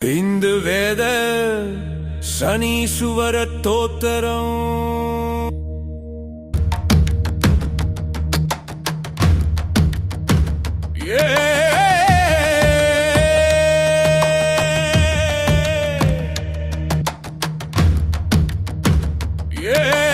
இந்து வேத சனீசுவர தோத்தரம் Yeah!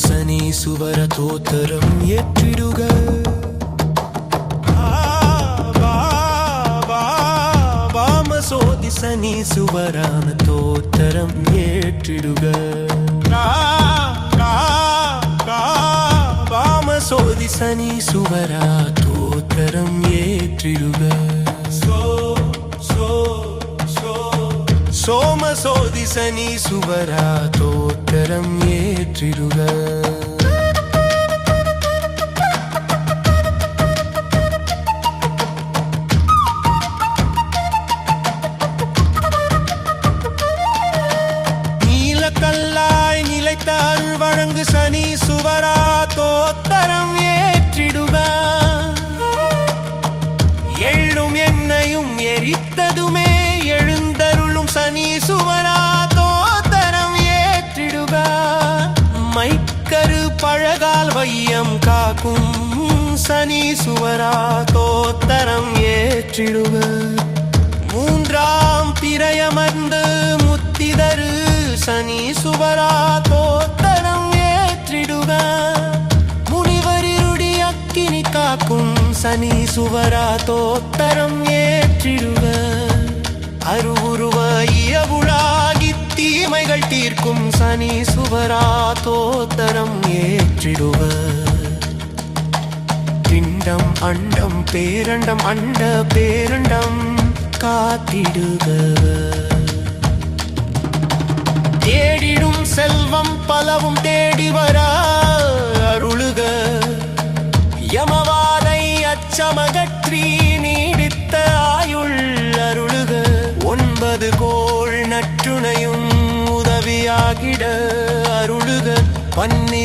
சோதி சனீசுவர தோத்தரம் ஏற்றிடுக. வாம சோதி சனீசுவரான தோத்தரம் ஏற்றிடுக. சோதி சனி சுவரா தோத்தரம் ஏற்றிடுக. சோம சோதி சனீசுவரா தோத்தரம் ஏற்றிருக நீலக்கல்லாய் நிலைத்த அருள் வழங்கு சனி சுவரா நீ சுவனா தோத்தரம் ஏற்றிடுக மைக்கரு பழகால் வையம் காக்கும் சனி சுவரா தோத்தரம் ஏற்றிடுக மூன்றாம் திரையமர்ந்து முத்திதரு சனி சுவரா தோத்தரம் ஏற்றிடுக முனிவரிருடி அக்கினி காக்கும் சனி சுவரா தோத்தரம் ஏற்றிடுக தீமைகள் சனி சுவரா தோத்தரம் ஏற்றிடுவ. பிண்டம் அண்டம் பேரண்டம் அண்ட பேரண்டம் காத்திடுக. தேடிடும் செல்வம் பலவும் தேடி வர அருளுக. யமவாதை அச்சமகற்றி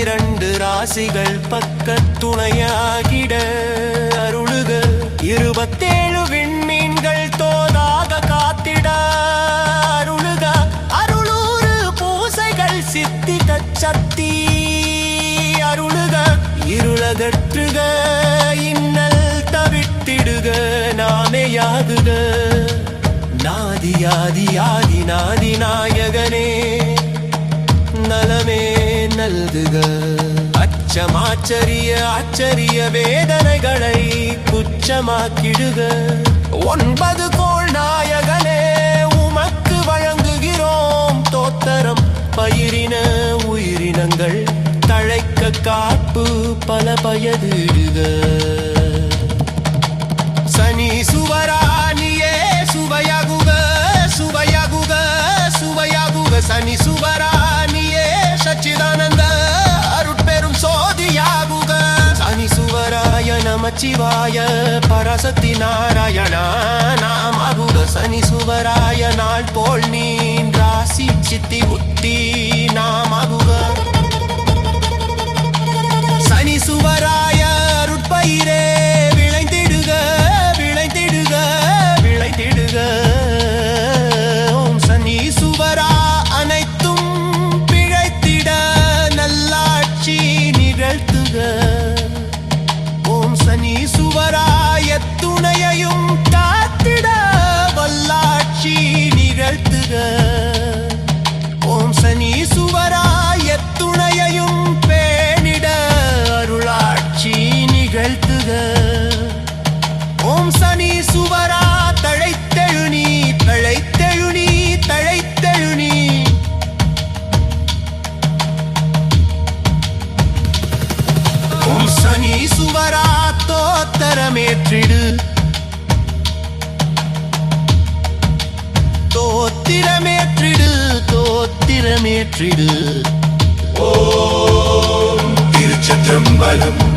இரண்டு ராசிகள் பக்க துணையாகிட அருளுக. இருபத்தேழு விண்மீன்கள் தோதாக காத்திட அருளுக. அருளூறு பூசைகள் சித்தி கச்சத்தி அருளுக. இருளகற்றுக இன்னல் தவிட்டிடுக நாமே யாதுக. நாதி யாதி யாதி நாதி நாயகனே. நல்குக அச்சமாச்சரிய ஆச்சரிய வேதனைகளை குச்சமாக்கிடுக ஒன்பது கோள் நாயகனே உமக்கு வழங்குகிறோம் தோத்தரம். பயிரின உயிரினங்கள் தழைக்க காப்பு பல பயதிடுக. ஆனந்த அருட்பெரும் சோதியாகுக. சனி சுவராய நமச்சிவாய பரசக்தி நாராயணா நாமாகுக சனி சுவராய நாள் போல் நீன் ராசி சித்தி உத்தி நாமாகுக சனி சுவராய தோத்திரமேற்றிடு தோத்திரமேற்றிடு. திருச்சற்றம்பலம்.